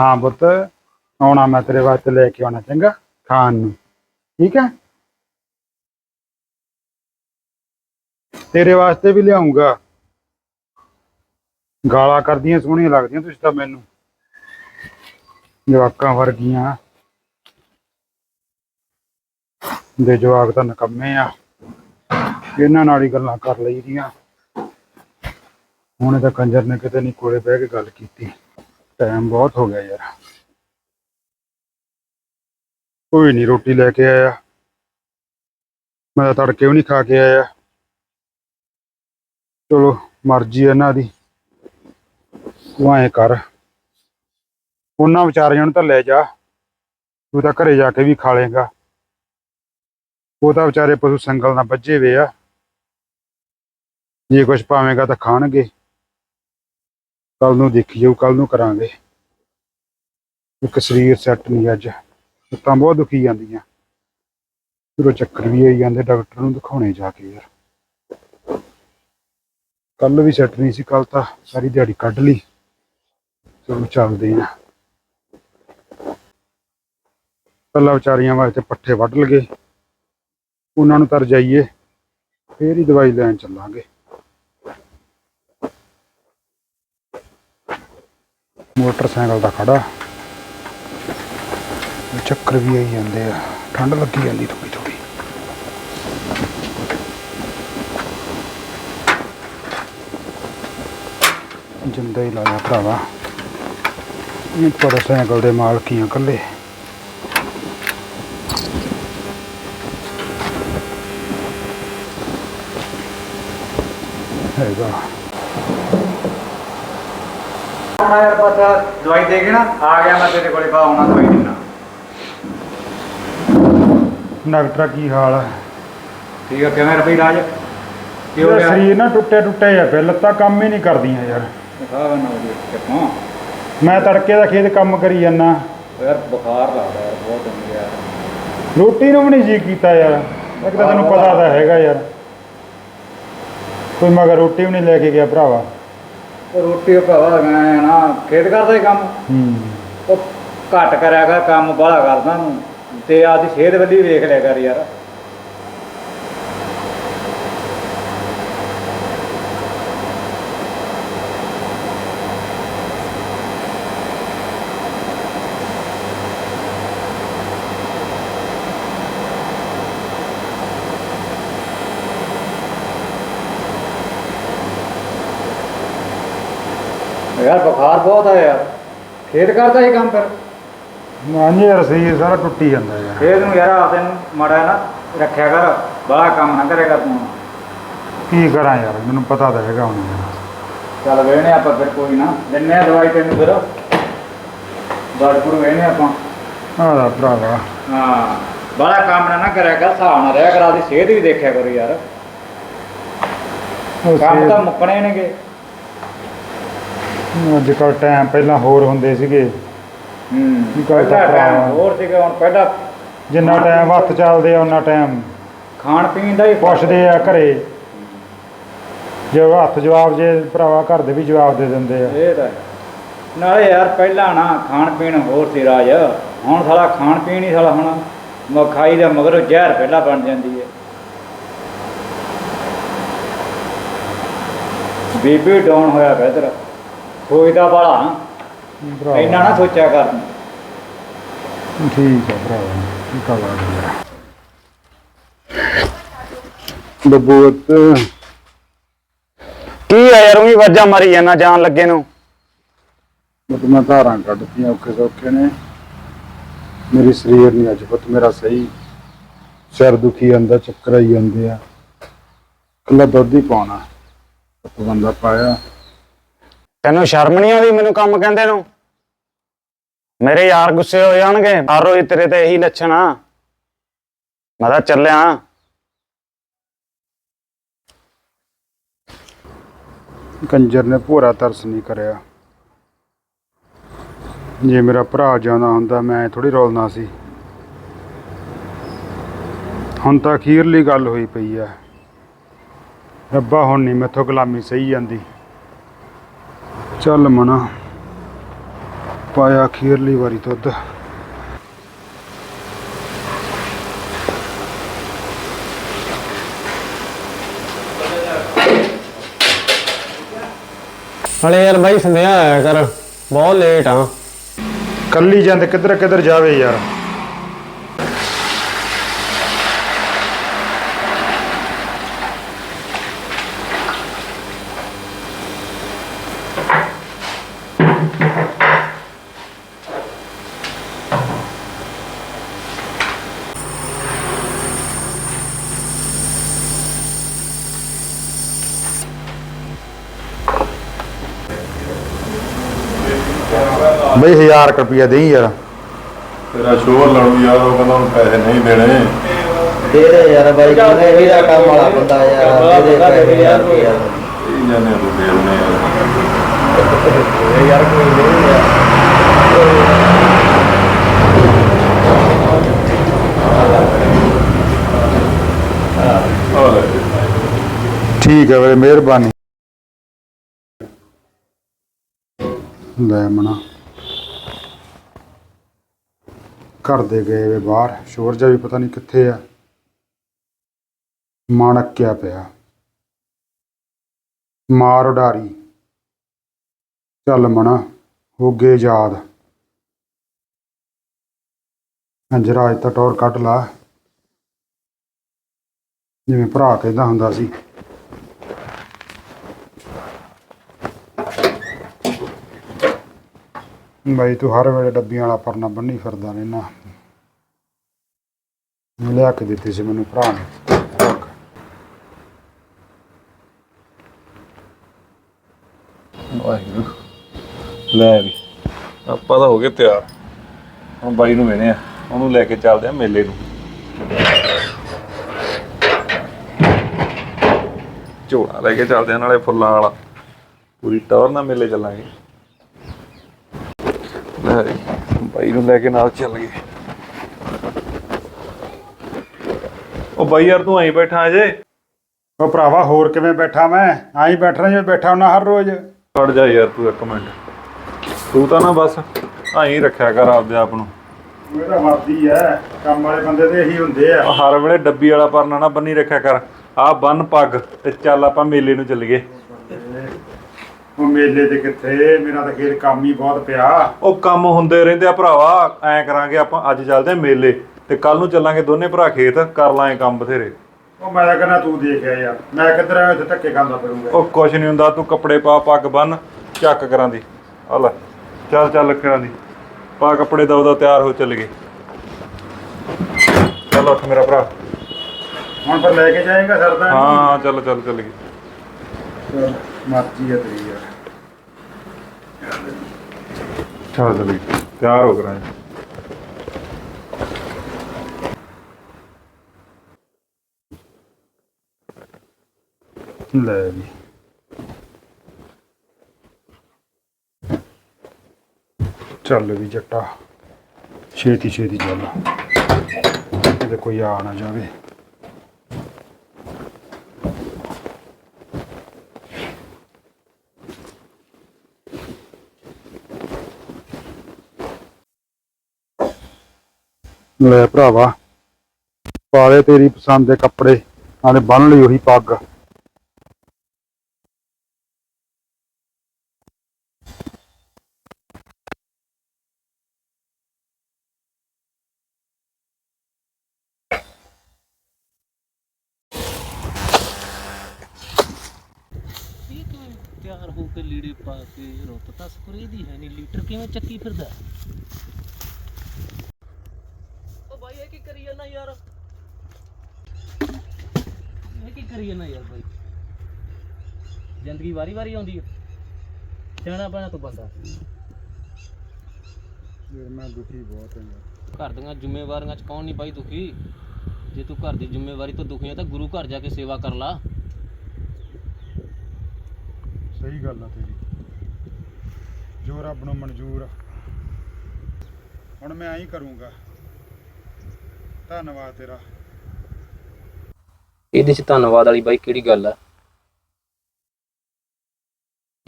ਹਾਂ ਪੁੱਤ, ਆਉਣਾ ਮੈਂ ਤੇਰੇ ਵਾਸਤੇ ਲੈ ਕੇ ਆਉਣਾ, ਚੰਗਾ? ਖਾਣ ਨੂੰ। ਠੀਕ ਹੈ? ਤੇਰੇ ਵਾਸਤੇ ਵੀ ਲਿਆਉਂਗਾ। ਗਾਲਾਂ ਕਰਦੀਆਂ, ਸੋਹਣੀਆਂ ਲੱਗਦੀਆਂ ਤੁਸੀਂ ਤਾਂ ਮੈਨੂੰ। ਜਵਾਕਾਂ ਵਰਗੀਆਂ। ਦੇ ਜਵਾਕ ਤਾਂ ਨਕੰਮੇ ਆ। ਇਹਨਾਂ ਨਾਲ ਹੀ ਗੱਲਾਂ ਕਰ ਲਈਦੀਆਂ। ਹੁਣ ਇਹ ਤਾਂ ਕੰਜਰ ਨੇ ਕਿਤੇ ਨਹੀਂ ਕੋਲੇ ਬਹਿ ਕੇ ਗੱਲ ਕੀਤੀ। ਟਾਈਮ ਬਹੁਤ ਹੋ ਗਿਆ ਯਾਰ। ਕੋਈ ਨਹੀਂ ਰੋਟੀ ਲੈ ਕੇ ਆਇਆ। ਮੈਂ ਤਾਂ ਤੜਕੇ ਵੀ ਨਹੀਂ ਖਾ ਕੇ ਆਇਆ। ਚਲੋ, ਮਰਜ਼ੀ ਇਹਨਾਂ ਦੀ। ਤੂੰ ਐਂ ਕਰ। ਉਹਨਾਂ ਵਿਚਾਰਿਆਂ ਨੂੰ ਤਾਂ ਲੈ ਜਾ। ਤੂੰ ਤਾਂ ਘਰੇ ਜਾ ਕੇ ਵੀ ਖਾ ਲੇਗਾ ਉਹ ਤਾਂ ਵਿਚਾਰੇ ਪਸ਼ੂ ਸੰਗਲ ਨਾਲ ਵੱਜੇ ਵੇ ਆ। ਜੇ ਕੁਝ ਪਾਵੇਂਗਾ ਤਾਂ ਖਾਣਗੇ। ਕੱਲ ਨੂੰ ਦੇਖੀ ਜਾਊ ਕੱਲ ਨੂੰ ਕਰਾਂਗੇ। ਇੱਕ ਸਰੀਰ ਸੈੱਟ ਨਹੀਂ ਅੱਜ। ਲੱਤਾਂ ਬਹੁਤ ਦੁਖੀ ਜਾਂਦੀਆਂ। ਫਿਰ ਉਹ ਚੱਕਰ ਵੀ ਆਈ ਜਾਂਦੇ ਡਾਕਟਰ ਨੂੰ ਦਿਖਾਉਣੇ ਜਾ ਕੇ ਯਾਰ। ਕੱਲ ਵੀ ਸੈੱਟ ਨਹੀਂ ਸੀ ਕੱਲ ਤਾਂ ਸਾਰੀ ਦਿਹਾੜੀ ਕੱਢ ਲਈ। ਚਲੋ ਚੱਲਦੇ ਆ ਪਹਿਲਾਂ ਵਿਚਾਰੀਆਂ ਵਾਸਤੇ ਪੱਠੇ ਵੱਢ ਲਗੇ। ਉਹਨਾਂ ਨੂੰ ਤਰ ਜਾਈਏ ਫੇਰ ਹੀ ਦਵਾਈ ਲੈਣ ਚੱਲਾਂਗੇ। ਮੋਟਰਸਾਈਕਲ ਦਾ ਖੜਾ। ਚੱਕਰ ਵੀ ਆਈ ਜਾਂਦੇ ਆ। ਠੰਡ ਲੱਗੀ ਜਾਂਦੀ ਥੋੜੀ ਥੋੜੀ ਜਿੰਦਾ ਹੀ ਲਾਇਆ ਭਰਾਵਾ। ਮੋਟਰਸਾਈਕਲ ਦੇ ਮਾਲਕੀਆਂ ਇਕੱਲੇ। ਹੈਗਾ। ਆਉਣਾ ਯਾਰ ਪਤਾ ਦਵਾਈ ਦੇ ਕੇ ਨਾ ਆ ਗਿਆ ਮੈਂ ਤੇਰੇ ਕੋਲੇ ਬਾ ਆਉਣਾ ਦਵਾਈ ਦੇਣਾ। ਡਾਕਟਰ ਕੀ ਹਾਲ ਹੈ ਠੀਕ ਆ ਕਿਵੇਂ ਰਵੀ ਰਾਜ? ਕੀ ਹੋ ਯਾਰ ਗਿਆ? ਸਰੀਰ ਨਾ ਟੁੱਟੇ ਟੁੱਟੇ ਆ ਫਿਰ ਲੱਤਾਂ ਕੰਮ ਹੀ ਨਹੀਂ ਕਰਦੀਆਂ ਯਾਰ। ਸਾਹ ਨਾ ਹੋ ਗਿਆ ਕਿੱਥੋਂ। ਮੈਂ ਤੜਕੇ ਦਾ ਖੇਤ ਕੰਮ ਕਰੀ ਜਾਂਦਾ। ਯਾਰ ਬੁਖਾਰ ਲੱਗਦਾ ਯਾਰ ਬਹੁਤ ਹੋ ਗਿਆ। ਰੋਟੀ ਨੂੰ ਵੀ ਨਹੀਂ ਜੀ ਕੀਤਾ ਯਾਰ। ਇੱਕ ਤਾਂ ਤੈਨੂੰ ਪਤਾ ਤਾਂ ਹੈਗਾ ਯਾਰ। ਕੋਈ ਮਗਰ ਰੋਟੀ ਵੀ ਨਹੀਂ ਲੈ ਕੇ ਗਿਆ ਭਰਾਵਾ। ਰੋਟੀ ਉਹ ਭਰਾਵਾ ਮੈਂ ਨਾ ਖੇਤ ਕਰਦਾ ਹੀ ਕੰਮ। ਹੂੰ। ਉਹ ਘੱਟ ਕਰਿਆ ਕਰ ਕੰਮ ਬਾਹਲਾ ਕਰਦਾ ਨੂੰ ਤੇ ਆਦੀ ਸਿਹਤ ਵੱਲੀ ਵੇਖ ਲਿਆ ਕਰ ਯਾਰ। ਯਾਰ ਬੁਖਾਰ ਬਹੁਤ ਆ ਯਾਰ। ਖੇਤ ਕਰਦਾ ਹੀ ਕੰਮ ਫਿਰ? ਮਾਂਝੇ ਯਾਰ ਸਰੀਰ ਸਾਰਾ ਟੁੱਟੀ ਜਾਂਦਾ ਯਾਰ। ਖੇਤ ਨੂੰ ਯਾਰ ਆਪਦੇ ਨੂੰ ਮਾੜਾ ਨਾ ਰੱਖਿਆ ਕਰ ਬੜਾ ਕੰਮ ਨਾ ਕਰੇਗਾ ਤੂੰ। ਕੀ ਕਰਾਂ ਯਾਰ ਮੈਨੂੰ ਪਤਾ ਤਾਂ ਹੈਗਾ ਹੁਣ ਯਾਰ। ਚੱਲ ਵੇਹਨੇ ਆਪਾਂ ਫਿਰ ਕੋਈ ਨਾ ਦਿੰਨੇ ਆ ਦਵਾਈ ਤੈਨੂੰ ਫਿਰ। ਬਾਦਪੁਰ ਵੇਹਨੇ ਆਪਾਂ। ਆਹ ਦਾ ਭਰਾਵਾ। ਹਾਂ ਬੜਾ ਕੰਮ ਨਾ ਨਾ ਕਰਿਆ ਕਰ ਹਿਸਾਬ ਨਾਲ ਕਰ ਆਪਦੀ ਸਿਹਤ ਵੀ ਦੇਖਿਆ ਕਰੋ ਯਾਰ। ਉਹ ਕੰਮ ਸਿਹਤ- ਤਾਂ ਮੁੱਕਣੇ ਨੇਗੇ। ਅੱਜ ਕੱਲ ਟਾਈਮ ਪਹਿਲਾਂ ਹੋਰ ਹੁੰਦੇ ਸੀਗੇ। ਹੂੰ। ਕੀ ਕਰਦਾ ਪਹਿਲਾਂ ਭਰਾ? time ਹੋਰ ਸੀਗਾ ਹੁਣ ਪਹਿਲਾਂ ਜਿੰਨਾ ਟਾਈਮ ਹੱਥ ਚੱਲਦੇ ਆ ਉਹਨਾਂ ਟਾਈਮ ਖਾਣ ਪੀਣ ਦਾ ਹੀ ਫ਼ਰਕ ਪੁੱਛਦੇ ਆ ਘਰੇ। ਜੇ ਹੱਥ ਜਵਾਬ ਜੇ ਭਰਾਵਾ ਘਰ ਦੇ ਵੀ ਜਵਾਬ ਦੇ ਦਿੰਦੇ ਆ। ਇਹ ਤਾਂ ਹੈ। ਨਾਲੇ ਯਾਰ ਪਹਿਲਾਂ ਨਾ ਖਾਣ ਪੀਣ ਹੋਰ ਸੀ ਰਾਜ। ਹੁਣ ਸਾਲਾ ਖਾਣ ਪੀਣ ਹੀ ਸਾਲਾ ਹੁਣ ਮਖਾਈ ਦਾ ਮਗਰੋਂ ਜ਼ਹਿਰ ਪਹਿਲਾਂ ਬਣ ਜਾਂਦੀ ਹੈ ਬੀਬੀ ਡਾਊਨ ਹੋਇਆ ਤੇਰਾ ਸੋਚਦਾ ਬਾਲਾ ਭਰਾਵਾ, ਇੰਨਾ ਨਾ ਸੋਚਿਆ ਕਰ। ਠੀਕ ਆ ਭਰਾਵਾ ਕੀ ਕਰਾਂ ਯਾਰ ਬਬੂਤ ਕੀ ਆ ਯਾਰ ਉਹੀ ਵਾਜਾਂ ਮਾਰੀ ਜਾਂਦਾ ਜਾਣ ਲੱਗੇ ਨੂੰ। ਪੁੱਤ ਮੈਂ ਧਾਰਾਂ ਕੱਢਤੀਆਂ ਔਖੇ ਸੌਖੇ ਨੇ। ਮੇਰੀ ਸਰੀਰ ਨਹੀਂ ਅੱਜ ਪੁੱਤ ਮੇਰਾ ਸਹੀ। ਸਿਰ ਦੁਖੀ ਜਾਂਦਾ ਚੱਕਰ ਆਈ ਜਾਂਦੇ ਆ। ਕੱਲਾ ਦੁੱਧ ਹੀ ਪਾਉਣਾ। ਪੁੱਤ ਬੰਦਾ ਪਾਇਆ। ਤੈਨੂੰ ਸ਼ਰਮ ਨਹੀਂ ਆਉਂਦੀ ਮੈਨੂੰ ਕੰਮ ਕਹਿੰਦੇ ਨੂੰ? ਮੇਰੇ ਯਾਰ ਗੁੱਸੇ ਹੋ ਜਾਣਗੇ, ਹਰ ਰੋਜ਼ ਤੇਰੇ ਤੇ ਇਹੀ ਲੱਛਣ ਆ। ਮੈਂ ਤਾਂ ਚੱਲਿਆ। ਕੰਜਰ ਨੇ ਭੋਰਾ ਤਰਸ ਨਹੀਂ ਕਰਿਆ। ਜੇ ਮੇਰਾ ਭਰਾ ਜਾਣਾ ਹੁੰਦਾ, ਮੈਂ ਥੋੜੀ ਰੋਲਣਾ ਸੀ। ਹੁਣ ਤਾਂ ਅਖੀਰਲੀ ਗੱਲ ਹੋਈ ਪਈ ਆ। ਰੱਬਾ, ਹੁਣ ਨਹੀਂ ਮੈਥੋਂ ਗੁਲਾਮੀ ਸਹੀ ਜਾਂਦੀ। ਚੱਲ ਮਨਾ। ਪਾਇਆ ਅਖੀਰਲੀ ਵਾਰੀ ਦੁੱਧ। ਹਲੇ ਯਾਰ ਬਾਈ ਸੰਧਿਆ ਆਇਆ ਕਰ ਬਹੁਤ ਲੇਟ ਆ। ਕੱਲੀ ਜਾਂਦੇ ਕਿੱਧਰ ਕਿੱਧਰ ਜਾਵੇ ਯਾਰ। ਬਈ 1000 ਰੁਪਇਆ ਦੇਈ ਯਾਰ। ਤੇਰਾ ਸ਼ੋਰ ਲੜੂ ਯਾਰ ਉਹ ਕਹਿੰਦਾ ਹੁਣ ਪੈਸੇ ਨਹੀਂ ਦੇਣੇ। ਦੇ ਦੇ ਯਾਰ ਬਾਈ ਕਿਨੇ ਵੀ ਦਾ ਕੰਮ ਵਾਲਾ ਬੰਦਾ ਯਾਰ ਦੇ ਦੇ ਪੈਸੇ ਯਾਰ ਕੋਈ ਯਾਰ ਇਹ ਜਾਨੇ ਤੂੰ ਦੇ ਦੇਣੇ ਯਾਰ ਯਾਰ ਕੋਈ ਨਹੀਂ ਯਾਰ ਠੀਕ ਹੈ ਵੀਰੇ ਮਿਹਰਬਾਨੀ। ਲੈ ਮਨਾ। ਘਰ ਦੇ ਗਏ ਵੇ ਬਾਹਰ। ਸ਼ੋਰ ਜਾ ਵੀ ਪਤਾ ਨਹੀਂ ਕਿੱਥੇ ਆ। ਮਾਣਕ ਕਿਆ ਪਿਆ। ਮਾਰ ਉਡਾਰੀ। ਚੱਲ ਮਨਾ, ਹੋ ਗਏ ਯਾਦ। ਅੰਜਰਾ ਅੱਜ ਤਾਂ ਟੌਰ ਕੱਢ ਲਾ। ਜਿਵੇਂ ਭਰਾ ਕਹਿੰਦਾ ਹੁੰਦਾ ਸੀ। ਬਾਈ ਤੂੰ ਹਰ ਵੇਲੇ ਡੱਬੀਆਂ ਵਾਲਾ ਪਰਨਾ ਬੰਨੀ ਫਿਰਦਾ ਰਹਿਣਾ ਲਿਆ ਕੇ ਦਿੱਤੀ ਸੀ ਮੈਨੂੰ ਭਰਾ ਨੇ। ਵਾਹਿਗੁਰੂ। ਲੈ ਵੀ। ਆਪਾਂ ਤਾਂ ਹੋ ਗਏ ਤਿਆਰ। ਹੁਣ ਬਾਈ ਨੂੰ ਵੇਣੇ ਆ। ਉਹਨੂੰ ਲੈ ਕੇ ਚੱਲਦੇ ਆ ਮੇਲੇ ਨੂੰ। ਝੋਲਾ ਲੈ ਕੇ ਚੱਲਦੇ ਆ ਨਾਲੇ ਫੁੱਲਾਂ ਵਾਲਾ। ਪੂਰੀ ਟੌਰ ਨਾਲ ਮੇਲੇ ਚੱਲਾਂਗੇ। ਬਾਈ ਨੂੰ ਲੈ ਕੇ ਨਾਲ ਚੱਲ ਗਏ। ਉਹ ਬਾਈ ਯਾਰ ਤੂੰ ਐਂ ਬੈਠਾ ਅਜੇ? ਉਹ ਭਰਾਵਾ ਹੋਰ ਕਿਵੇਂ ਬੈਠਾ ਮੈਂ? ਆਈ ਬੈਠਣਾ ਜਿਵੇਂ ਬੈਠਾ ਹੁੰਦਾ ਹਰ ਰੋਜ਼। ਖੜ ਜਾ ਯਾਰ ਤੂੰ ਇੱਕ ਮਿੰਟ। ਤੂੰ ਤਾਂ ਨਾ ਬਸ ਐਂ ਰੱਖਿਆ ਕਰ ਆਪਦੇ ਆਪ ਨੂੰ। ਮੇਰਾ ਮਰਦੀ ਹੈ ਕੰਮ ਵਾਲੇ ਬੰਦੇ ਤੇ ਇਹੀ ਹੁੰਦੇ ਆ। ਹਰ ਵੇਲੇ ਡੱਬੀ ਵਾਲਾ ਪਰਨਾ ਨਾ ਬੰਨੀ ਰੱਖਿਆ ਕਰ। ਆ ਬੰਨ ਪੱਗ ਤੇ ਚੱਲ ਆਪਾਂ ਮੇਲੇ ਨੂੰ ਚੱਲੀਏ। ਉਹ ਮੇਲੇ ਤੇ ਕਿੱਥੇ? ਮੇਰਾ ਤਾਂ ਖੇਤ ਕੰਮ ਹੀ ਬਹੁਤ ਪਿਆ। ਉਹ ਕੰਮ ਹੁੰਦੇ ਰਹਿੰਦੇ ਆ ਭਰਾਵਾ ਐਂ ਕਰਾਂਗੇ ਆਪਾਂ ਅੱਜ ਚੱਲਦੇ ਆ ਮੇਲੇ ਤੇ ਕੱਲ ਨੂੰ ਚੱਲਾਂਗੇ ਦੋਨੇ ਭਰਾ ਖੇਤ ਕਰ ਲਾਂਗੇ ਕੰਮ ਬਥੇਰੇ। ਉਹ ਮੈਂ ਤਾਂ ਕਹਿੰਦਾ ਤੂੰ ਦੇਖਿਆ ਯਾਰ ਮੈਂ ਕਿੱਧਰ ਆਇਆ ਇੱਥੇ ਧੱਕੇ ਖਾਂਦਾ ਫਿਰੂੰਗਾ। ਉਹ ਕੁਛ ਨਹੀਂ ਹੁੰਦਾ ਤੂੰ ਕੱਪੜੇ ਪਾ ਪੱਗ ਬੰਨ ਚੱਕ ਕਰਾਂ ਦੀ। ਆ ਲੈ ਚੱਲ ਚੱਲ ਕਰਾਂ ਦੀ। ਪਾ ਕੱਪੜੇ ਦਾ ਉਹਦਾ ਤਿਆਰ ਹੋ ਚੱਲ ਗਏ। ਚੱਲ ਉੱਠ ਮੇਰਾ ਭਰਾ। ਹੁਣ ਫਿਰ ਲੈ ਕੇ ਜਾਏਗਾ ਸਰਦਾ ਹਾਂ ਹਾਂ ਚੱਲ ਚੱਲ ਚੱਲ ਗਏ। ਮਰਜ਼ੀ ਹੈ ਤੇਰੀ ਯਾਰ। ਚੱਲ ਚੱਲ ਤਿਆਰ ਹੋ ਕਰਾਂ ਲੈ ਵੀ ਚੱਲ ਵੀ ਜੱਟਾ ਛੇਤੀ ਛੇਤੀ ਚੱਲ। ਕਿਤੇ ਕੋਈ ਆ ਨਾ ਜਾਵੇ। ਲੈ ਭਰਾਵਾ। ਪਾਲੇ ਤੇਰੀ ਪਸੰਦ ਦੇ ਕੱਪੜੇ, ਨਾਲੇ ਬੰਨ ਲਈ ਉਹੀ ਪੱਗ। ਇਹ ਕਿਵੇਂ ਤਿਆਰ ਹੋ ਕੇ ਲੀੜੇ ਪਾ ਕੇ ਰੁੱਤ ਤਾਂ ਸਪਰੇ ਦੀ ਹੈ ਨਹੀਂ ਲੀਟਰ ਕਿਵੇਂ ਚੱਕੀ ਫਿਰਦਾ? ਇਹ ਕੀ ਕਰੀ ਜਾਂਦਾ ਯਾਰ? ਇਹ ਕੀ ਕਰੀ ਜਾਂਦਾ ਯਾਰ ਬਾਈ? ਜ਼ਿੰਦਗੀ ਵਾਰੀ ਵਾਰੀ ਆਉਂਦੀ ਹੈ ਸਿਆਣਾ ਪੈਣਾ ਤੂੰ ਬੰਦਾ ਯਾਰ ਮੈਂ ਦੁਖੀ ਬਹੁਤ ਹਾਂ ਘਰ ਦੀਆਂ ਜ਼ਿੰਮੇਵਾਰੀਆਂ ਚ ਕੌਣ ਨਹੀਂ ਬਾਈ ਦੁਖੀ? ਜੇ ਤੂੰ ਘਰ ਦੀ ਜ਼ਿੰਮੇਵਾਰੀ ਤੋਂ ਦੁਖੀ ਹੈ ਤਾਂ ਗੁਰੂ ਘਰ ਜਾ ਕੇ ਸੇਵਾ ਕਰ ਲਾ। ਸਹੀ ਗੱਲ ਆ ਤੇਰੀ। ਜੋ ਰੱਬ ਨੂੰ ਮਨਜ਼ੂਰ ਆ। ਹੁਣ ਮੈਂ ਐਂ ਹੀ ਕਰੂੰਗਾ। ਧੰਨਵਾਦ ਤੇਰਾ। ਇਹਦੇ ਚ ਧੰਨਵਾਦ ਵਾਲੀ ਬਾਈ ਕਿਹੜੀ ਗੱਲ ਆ?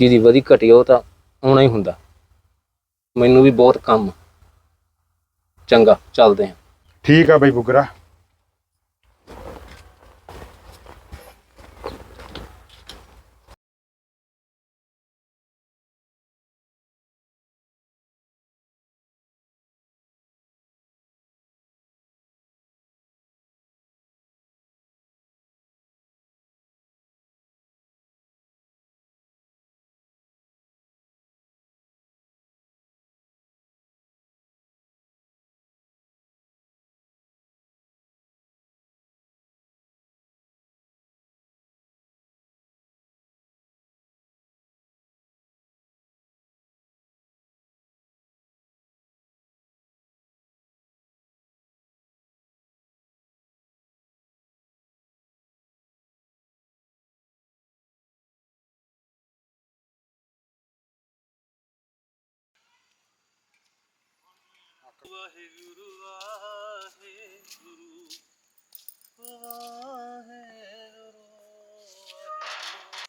ਜਿਹਦੀ ਵਧੀ ਘਟੀ ਉਹ ਤਾਂ ਆਉਣਾ ਹੀ ਹੁੰਦਾ। ਮੈਨੂੰ ਵੀ ਬਹੁਤ ਕੰਮ ਚੰਗਾ ਚੱਲਦੇ ਹਾਂ। ਠੀਕ ਆ ਬਈ ਬੁਗਰਾ।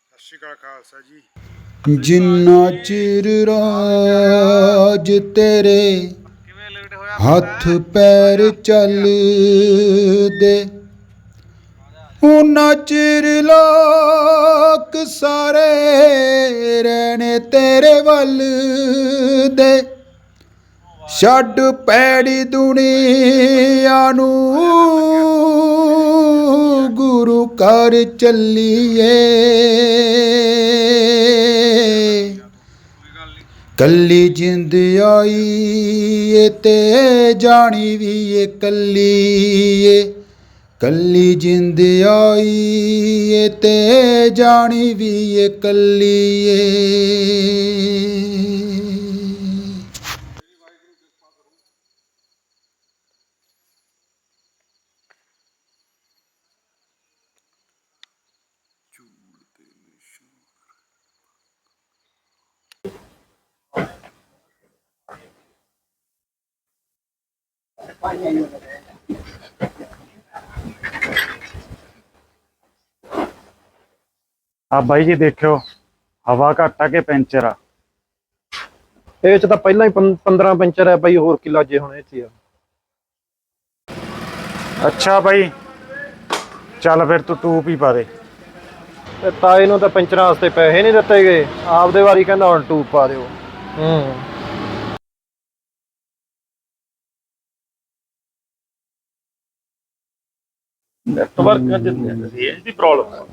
ਸਤਿ ਸ਼੍ਰੀ ਅਕਾਲ ਖਾਲਸਾ ਜੀ। ਜਿੰਨਾ ਚਿਰ ਰਾਜ ਤੇਰੇ ਹੱਥ ਪੈਰ ਚੱਲਦੇ ਉਹਨਾਂ ਚਿਰ ਲੋਕ ਸਾਰੇ ਰਹਿਣੇ ਤੇਰੇ ਵੱਲ ਦੇ। ਛੱਡ ਪੈੜੀ ਦੁਨੀਆ ਨੂੰ, ਗੁਰੂ ਘਰ ਚੱਲੀਏ। ਕੱਲੀ ਜਿੰਦ ਆਈ ਤੇ ਜਾਣੀ ਵੀ ਏ ਕੱਲੀ ਕੱਲੀ ਜਿੰਦ ਆਈ ਤੇ ਜਾਣੀ ਵੀ ਏ ਕੱਲੀ ਆ ਬਾਈ ਜੀ ਦੇਖਿਓ ਹਵਾ ਘੱਟ ਆ ਕਿ ਪੈਂਚਰ ਆ? ਇਹ ਚ ਤਾਂ ਪਹਿਲਾਂ ਹੀ 15 ਪੈਂਚਰ ਹੈ ਬਾਈ ਹੋਰ ਕੀ ਲਾਜੇ ਹੁਣ ਇਹ ਚ ਯਾਰ। ਅੱਛਾ ਬਾਈ ਚੱਲ ਫਿਰ ਤੂੰ ਟੂਪ ਹੀ ਪਾ ਦੇ। ਤੇ ਤਾਏ ਨੂੰ ਤਾਂ ਪੈਂਚਰਾਂ ਵਾਸਤੇ ਪੈਸੇ ਨਹੀਂ ਦਿੱਤੇ ਗਏ ਆਪਦੇ ਵਾਰੀ ਕਹਿੰਦਾ ਹੁਣ ਟੂਬ ਪਾ ਦਿਓ। ਹੂੰ। ਨੈਟਵਰਕ ਦੀ ਰੇਂਜ ਦੀ ਪ੍ਰੋਬਲਮ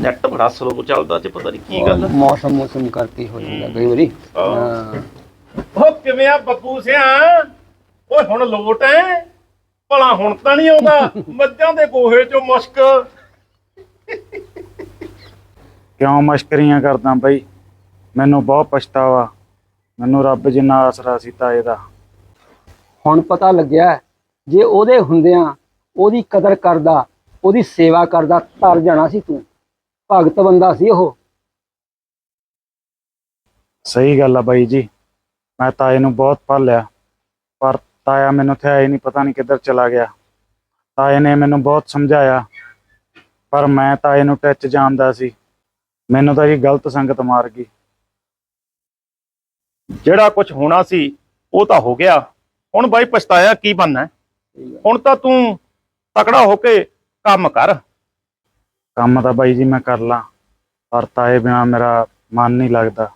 ਨੈਟ ਬੜਾ ਸਲੋ ਚੱਲਦਾ ਤੇ ਪਤਾ ਨਹੀਂ ਕੀ ਗੱਲ ਮੌਸਮ ਮੌਸਮ ਕਰਕੇ ਹੋ ਜਾਂਦਾ ਕਈ ਵਾਰੀ। ਹਾਂ। ਉਹ ਕਿਵੇਂ ਆ ਬੱਬੂ ਸਿਆ? ਓਏ ਹੁਣ ਲੋਟ ਐ। ਭਲਾ ਹੁਣ ਤਾਂ ਨਹੀਂ ਆਉਂਦਾ। ਮੱਝਾਂ ਦੇ ਗੋਹੇ ਚੋਂ ਮੁਸ਼ਕ। ਕਿਉਂ ਮਸ਼ਕਰੀਆਂ ਕਰਦਾ ਬਾਈ? ਮੈਨੂੰ ਬਹੁਤ ਪਛਤਾਵਾ। ਮੈਨੂੰ ਰੱਬ ਜਿੰਨਾ ਆਸਰਾ ਸੀ ਤਾਏ ਦਾ ਹੁਣ ਪਤਾ ਲੱਗਿਆ ਜੇ ਉਹਦੇ ਹੁੰਦਿਆਂ ਉਹਦੀ ਕਦਰ ਕਰਦਾ ਉਹਦੀ ਸੇਵਾ ਕਰਦਾ ਤਰ ਜਾਣਾ ਸੀ ਤੂੰ। ਭਗਤ ਬੰਦਾ ਸੀ ਉਹ। ਸਹੀ ਗੱਲ ਆ ਬਾਈ ਜੀ। ਮੈਂ ਤਾਏ ਨੂੰ ਬਹੁਤ ਪਾਲਿਆ ਪਰ ਤਾਇਆ ਮੈਨੂੰ ਇੱਥੇ ਆਏ ਨਹੀਂ ਪਤਾ ਨਹੀਂ ਕਿੱਧਰ ਚਲਾ ਗਿਆ। ਤਾਏ ਨੇ ਮੈਨੂੰ ਬਹੁਤ ਸਮਝਾਇਆ। ਪਰ ਮੈਂ ਤਾਏ ਨੂੰ ਟੱਚ ਜਾਣਦਾ ਸੀ। ਮੈਨੂੰ ਤਾਂ ਜੀ ਗਲਤ ਸੰਗਤ ਮਾਰ ਗਈ। ਜਿਹੜਾ ਕੁਝ ਹੋਣਾ ਸੀ, ਉਹ ਤਾਂ ਹੋ ਗਿਆ। ਹੁਣ ਬਾਈ ਪਛਤਾਇਆ ਕੀ ਬਣਨਾ ਹੁਣ ਤਾਂ ਤੂੰ ਤਕੜਾ ਹੋ ਕੇ ਕੰਮ ਕਰ। ਕੰਮ ਤਾਂ ਬਾਈ ਜੀ ਮੈਂ ਕਰ ਲਾਂ, ਪਰ ਤਾਏ ਬਿਨਾ ਮੇਰਾ ਮਨ ਨਹੀਂ ਲੱਗਦਾ।